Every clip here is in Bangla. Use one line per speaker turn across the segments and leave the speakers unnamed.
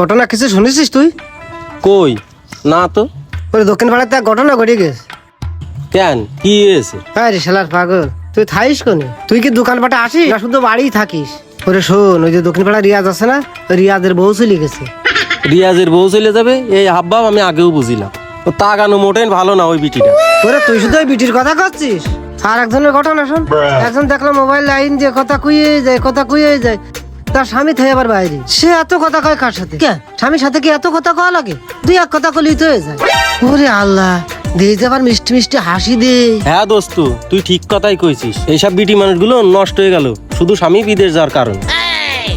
ঘটনা কিছু শুনেছিস তুই?
কই? না তো।
ওই দক্ষিণ পাড়াতে এক ঘটনা ঘটে গেছে।
কেন? কি হয়েছে?
হ্যাঁ রে শালার পাগল তুই থাইস কোনে? তুই কি দোকান পাটে আসিস? না শুধু বাড়িই থাকিস। ওরে শোন ওই যে দক্ষিণ পাড়া রিয়াজ আছে না ওই রিয়াজের বউ চলে গেছে।
রিয়াজের বউ চলে যাবে? এই হাবভাব আমি আগেও বুঝিলাম। ও তা কেন মোটেন ভালো না ওই বিটিটা।
ওরে তুই শুধু ওই বিটির কথা করছিস? আর একজনের ঘটনা শোন। একজন দেখলাম মোবাইল লাইন দিয়ে কথা কুইয়ে যায় কথা কুইয়ে যায়। তার স্বামী থেকে আবার বাইরে। সে এত কথা কয় কার সাথে? কে? স্বামীর সাথে কি এত কথা কওয়া লাগে? দুই এক কথা কলি তো হয়ে যায়। ওরে আল্লাহ যে আবার মিষ্টি মিষ্টি হাসি দে
হ্যাঁ দোস্ত তুই ঠিক কথাই কইছিস। এইসব বিটি মানুষগুলো নষ্ট হয়ে গেল। শুধু স্বামী বিদেশ যাওয়ার কারণ।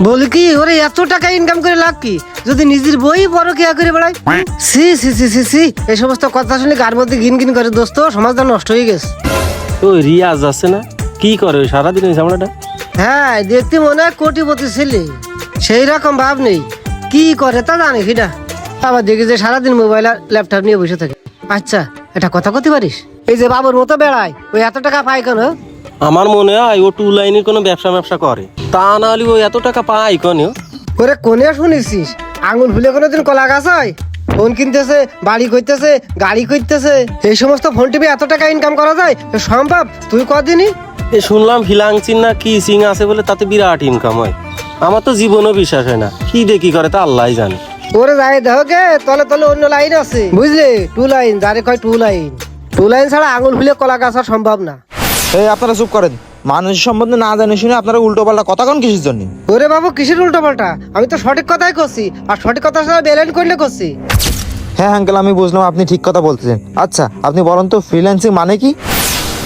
বলি কি ওরে এত টাকা ইনকাম করে লাভ কি? যদি নিজের বই বড় কেয়া করে বেড়ায়? সি সি সি সি সি এই সমস্ত কথা শুনে গার মধ্যে গিন গিন করে দোস্ত সমাজটা নষ্ট হয়ে গেছে।
ওই রিয়াজ আছে না? কি করে ওই সারাদিন ওই ঝামেলাটা?
হ্যাঁ দেখতে মনে হয় কোটিপতি ছেলে। সেই রকম ভাব নেই। কি করে তা জানি সেটা আবার দেখি যে সারাদিন মোবাইল আর ল্যাপটপ নিয়ে বসে থাকে। আচ্ছা এটা কথা কতে পারিস? এই যে বাবুর মতো বেড়ায় ওই এত টাকা পায় কেন?
আমার মনে হয় ও টু লাইনের কোনো ব্যবসা ব্যবসা করে। তা না হলে ও এত টাকা পায় কনে?
ওরে কোনে শুনেছিস? আঙুল ফুলে কোনোদিন কলা গাছ হয়? ফোন কিনতেছে বাড়ি করতেছে গাড়ি করতেছে এই সমস্ত ফোন টিপে এত টাকা ইনকাম করা যায়? সম্ভব? তুই কদিনই
এ শুনলাম হিলাং চিন না কি সিং আছে বলে তাতে বিরাট ইনকাম হয়। আমার তো জীবনও বিশ্বাস হয় না। কি দেখি করে তা আল্লাহ জানে।
ওরে যাই দেখো তলে তলে অন্য লাইন আছে। বুঝলি? টু লাইন যারে কয় টু লাইন টু লাইন ছাড়া আঙুল ফুলে কলা গাছ সম্ভব না।
এই আপনারা চুপ করেন। মানুষ সম্বন্ধে না জানে শুনে আপনারা উল্টো পাল্টা কথা কোন কিসের জন্য?
ওরে বাবু কিসের উল্টো পাল্টা? আমি তো সঠিক কথাই করছি আর সঠিক কথা ছাড়া বেলেন করলে করছি
হ্যাঁ আঙ্কেল আমি বুঝলাম আপনি ঠিক কথা বলতেছেন। আচ্ছা আপনি বলেন তো ফ্রিল্যান্সিং মানে কি?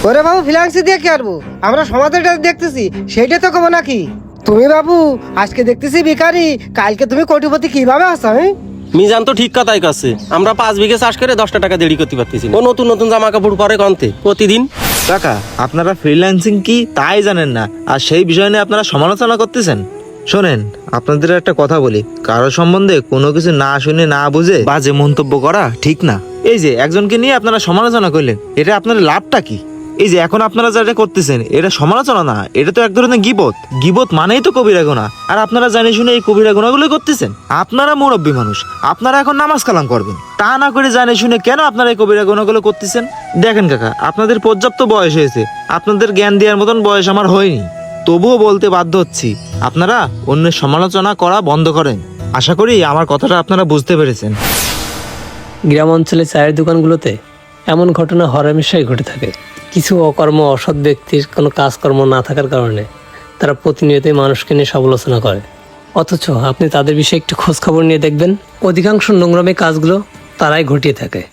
ওরে বাবু ফিলাংসি দিয়ে কি আরবো? আমরা সমাজের দেখতেছি সেইটা তো কমো নাকি? তুমি বাবু আজকে দেখতেছি ভিখারি কালকে তুমি কোটিপতি কীভাবে আসো হ্যাঁ?
মিজান তো ঠিক কথাই কাছে আমরা পাঁচ বিঘে চাষ করে দশটা টাকা দেরি করতে পারতেছি ও নতুন নতুন জামা কাপড় পরে কন্তে প্রতিদিন।
কাকা আপনারা ফ্রিল্যান্সিং কি তাই জানেন না আর সেই বিষয় নিয়ে আপনারা সমালোচনা করতেছেন? শোনেন আপনাদের একটা কথা বলি কারও সম্বন্ধে কোনো কিছু না শুনে না বুঝে বাজে মন্তব্য করা ঠিক না। এই যে একজনকে নিয়ে আপনারা সমালোচনা করলেন এটা আপনার লাভটা কি? এই যে এখন আপনারা যেটা করতেছেন, এটা সমালোচনা না, এটা তো এক ধরনের গিবত। গিবত মানেই তো কবিরা গোনা আর আপনারা জানে শুনে এই কবিরা গোনাগুলো করতেছেন? আপনারা মুরব্বী মানুষ, আপনারা এখন নামাজ কালাম করবেন। তা না করে জানে শুনে কেন আপনারা এই কবিরা গোনাগুলো করতেছেন? দেখেন কাকা, আপনাদের পর্যাপ্ত বয়স হয়েছে। আপনাদের জ্ঞান দেওয়ার মতন বয়স আমার হয়নি। তবুও বলতে বাধ্য হচ্ছি, আপনারা অন্যের সমালোচনা করা বন্ধ করেন। আশা করি আমার কথাটা আপনারা বুঝতে পেরেছেন।
গ্রাম অঞ্চলে চায়ের দোকানগুলোতে এমন ঘটনা হরহামেশাই ঘটে থাকে। কিছু অকর্ম, অসৎ ব্যক্তির কোনো কাজকর্ম না থাকার কারণে তারা প্রতিনিয়তই মানুষকে নিয়ে সমালোচনা করে। অথচ আপনি তাদের বিষয়ে একটু খোঁজখবর নিয়ে দেখবেন, অধিকাংশ নোংরামে কাজগুলো তারাই ঘটিয়ে থাকে।